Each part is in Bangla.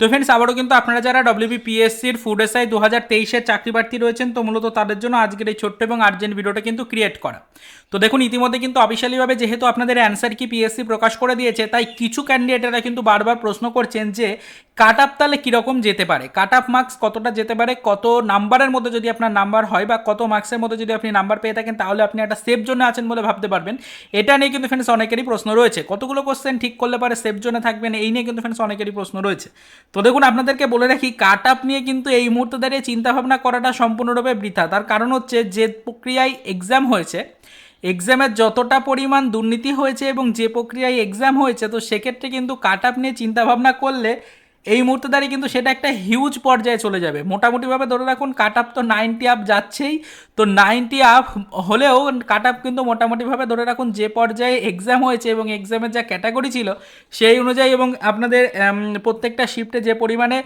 তো ফ্রেন্ডস আবারও কিন্তু আপনারা যারা ডব্লিউবি পিএসসির ফুড এসআই দু হাজার তেইশের চাকরি প্রার্থী রয়েছেন, তো মূলত তাদের জন্য আজকের এই ছোট্ট এবং আর্জেন্ট ভিডিওটা কিন্তু ক্রিয়েট করা। তো দেখুন, ইতিমধ্যে কিন্তু অফিসিয়ালিভাবে যেহেতু আপনাদের অ্যান্সার কি পিএসসি প্রকাশ করে দিয়েছে, তাই কিছু ক্যান্ডিডেটেরা কিন্তু বারবার প্রশ্ন করছেন যে কাট আপ তাহলে কীরকম যেতে পারে? কাট আপ মার্কস কতটা যেতে পারে? কত নাম্বারের মধ্যে যদি আপনার নাম্বার হয় বা কত মার্কসের মধ্যে যদি আপনি নাম্বার পেয়ে থাকেন, তাহলে আপনি একটা সেফ জোনে আছেন বলে ভাবতে পারবেন। এটা নিয়ে কিন্তু ফ্রেন্ডস অনেকেরই প্রশ্ন রয়েছে। কতগুলো কোশ্চেন ঠিক করলে পারে সেফ জোনে থাকবেন, এই নিয়ে কিন্তু ফ্রেন্ডস অনেকেরই প্রশ্ন রয়েছে। তো দেখুন, আপনাদেরকে বলে রাখি, কাট আপ নিয়ে কিন্তু এই মুহূর্তে দাঁড়িয়ে চিন্তাভাবনা করাটা সম্পূর্ণরূপে বৃথা। তার কারণ হচ্ছে, যে প্রক্রিয়ায় এক্সাম হয়েছে এক্সামের যতটা পরিমাণ দুর্নীতি হয়েছে এবং যে প্রক্রিয়ায় এক্সাম হয়েছে, তো সেক্ষেত্রে কিন্তু কাট আপ নিয়ে চিন্তাভাবনা করলে এই মুহূর্তে দাঁড়িয়ে কিন্তু সেটা একটা হিউজ পর্যায়ে চলে যাবে। মোটামুটিভাবে ধরে রাখুন কাট আপ তো নাইনটি আপ যাচ্ছেই। তো নাইনটি আপ হলেও কাট আপ কিন্তু মোটামুটিভাবে ধরে রাখুন, যে পর্যায়ে এক্সাম হয়েছে এবং এক্সামের যা ক্যাটাগরি ছিল, সেই অনুযায়ী এবং আপনাদের প্রত্যেকটা শিফটে যে পরিমাণে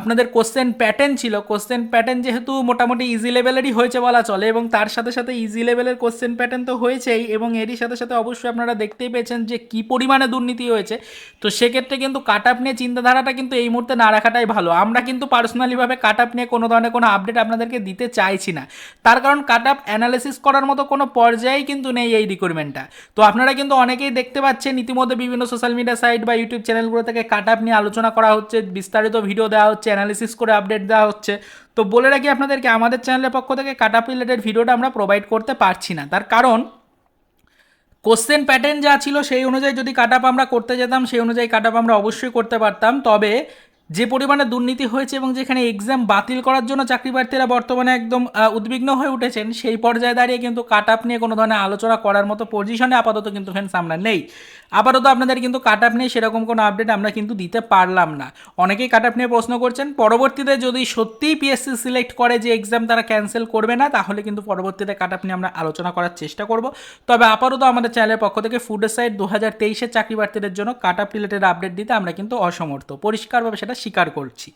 আপনাদের কোশ্চেন প্যাটার্ন ছিল কোশ্চেন প্যাটার্ন যেহেতু মোটামুটি ইজি লেভেলেরই হয়েছে বলা চলে এবং তার সাথে সাথে ইজি লেভেলের কোশ্চেন প্যাটার্ন তো হয়েছেই এবং এরই সাথে সাথে অবশ্যই আপনারা দেখতেই পেয়েছেন যে কী পরিমাণে দুর্নীতি হয়েছে। তো সেক্ষেত্রে কিন্তু কাট আপ নিয়ে চিন্তাধারাটা কিন্তু এই মুহূর্তে না রাখাটাই ভালো। আমরা কিন্তু পার্সোনালিভাবে কাট আপ নিয়ে কোনো ধরনের কোনো আপডেট আপনাদেরকে দিতে চাইছি না। তার কারণ কাট আপ অ্যানালিসিস করার মতো কোনো পর্যায়েই কিন্তু নেই এই রিক্রুটমেন্টটা তো আপনারা কিন্তু অনেকেই দেখতে পাচ্ছেন, ইতিমধ্যে বিভিন্ন সোশ্যাল মিডিয়া সাইট বা ইউটিউব চ্যানেলগুলো থেকে কাট আপ নিয়ে আলোচনা করা হচ্ছে, বিস্তারিত ভিডিও দেওয়া হচ্ছে অ্যানালিসিস করে আপডেট দেওয়া হচ্ছে। তো বলে রাখি আপনাদেরকে, আমাদের চ্যানেলের পক্ষ থেকে কাট আপ রিলেটেড ভিডিওটা আমরা প্রোভাইড করতে পারছি না। তার কারণ কোশ্চেন প্যাটার্ন যা ছিল সেই অনুযায়ী যদি কাট আমরা করতে যেতাম, সেই অনুযায়ী কাট আমরা অবশ্যই করতে পারতাম। তবে যে পরিমাণে দুর্নীতি হয়েছে এবং যেখানে এক্সাম বাতিল করার জন্য চাকরি প্রার্থীরা বর্তমানে একদম উদ্বিগ্ন হয়ে উঠেছেন, সেই পর্যায়ে দাঁড়িয়ে কিন্তু কাট আপ নিয়ে কোনো ধরনের আলোচনা করার মতো পজিশনে আপাতত কিন্তু ফ্রেন্ডস আমরা নেই। আপাতত আপনাদের কিন্তু কাট আপ নিয়ে সেরকম কোনো আপডেট আমরা কিন্তু দিতে পারলাম না। অনেকেই কাট আপ নিয়ে প্রশ্ন করছেন, পরবর্তীতে যদি সত্যিই পিএসসি সিলেক্ট করে যে এক্সাম তারা ক্যান্সেল করবে না, তাহলে কিন্তু পরবর্তীতে কাট আপ নিয়ে আমরা আলোচনা করার চেষ্টা করব। তবে আপাতত আমাদের চ্যানেলের পক্ষ থেকে ফুড সাইড দু হাজার তেইশের চাকরি প্রার্থীদের জন্য কাট আপ রিলেটেড আপডেট দিতে আমরা কিন্তু অসমর্থ। পরিষ্কারভাবে সেটা স্বীকার করছি।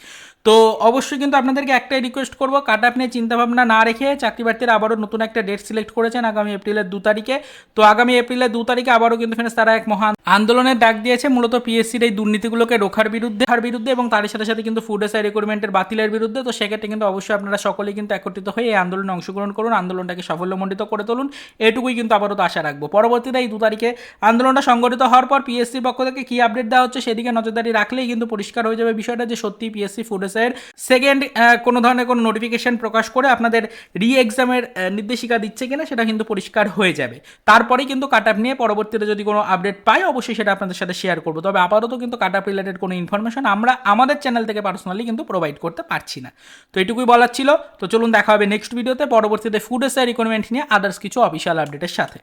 তো অবশ্যই কিন্তু আপনাদেরকে একটাই রিকোয়েস্ট করব কাট আপ নিয়ে চিন্তাভাবনা না রেখে চাকরি প্রার্থীরা আবারও নতুন একটা ডেট সিলেক্ট করেছেন আগামী এপ্রিলের দু তারিখে। তো আগামী এপ্রিলের দু তারিখে আবারও কিন্তু ফ্রেন্ডস তারা এক মহান আন্দোলনের ডাক দিয়েছে মূলত পিএসসির এই দুর্নীতিগুলোকে রোখার বিরুদ্ধে আর বিরুদ্ধে এবং তার সাথে সাথে কিন্তু ফুড এসআই রিক্রুটমেন্টের বাতিলের বিরুদ্ধে। তো সেক্ষেত্রে কিন্তু অবশ্যই আপনারা সকলেই কিন্তু একত্রিত হয়ে এই আন্দোলনে অংশগ্রহণ করুন, আন্দোলনটাকে সাফল্যমণ্ডিত করে তুলুন। এটুকুই কিন্তু আপাতত আশা রাখব। পরবর্তীতে এই দু তারিখে আন্দোলনটা সংগঠিত হওয়ার পর পিএসসির পক্ষ থেকে কী আপডেট দেওয়া হচ্ছে সেদিকে নজরদারি রাখলেই কিন্তু পরিষ্কার হয়ে যাবে বিষয়টা যে সত্যি পিএসসি ফুড এসআইয়ের সেকেন্ড কোনো ধরনের কোনো নোটিফিকেশন প্রকাশ করে আপনাদের রি এক্সামের নির্দেশিকা দিচ্ছে কিনা সেটা কিন্তু পরিষ্কার হয়ে যাবে। তারপরেই কিন্তু কাট আপ নিয়ে পরবর্তীতে যদি কোনো আপডেট পাই অবশ্যই সেটা আপনাদের সাথে শেয়ার করব। তবে আপাতত কিন্তু কাট আপ রিলেটেড কোনো ইনফরমেশন আমরা আমাদের চ্যানেল থেকে পার্সোনালি কিন্তু প্রোভাইড করতে পারছি না। তো এটুকুই বলার ছিল। তো চলুন দেখা হবে নেক্সট ভিডিওতে পরবর্তীতে ফুড এসআর রিকোয়ারমেন্ট নিয়ে আদার্স কিছু অফিসিয়াল আপডেটের সাথে।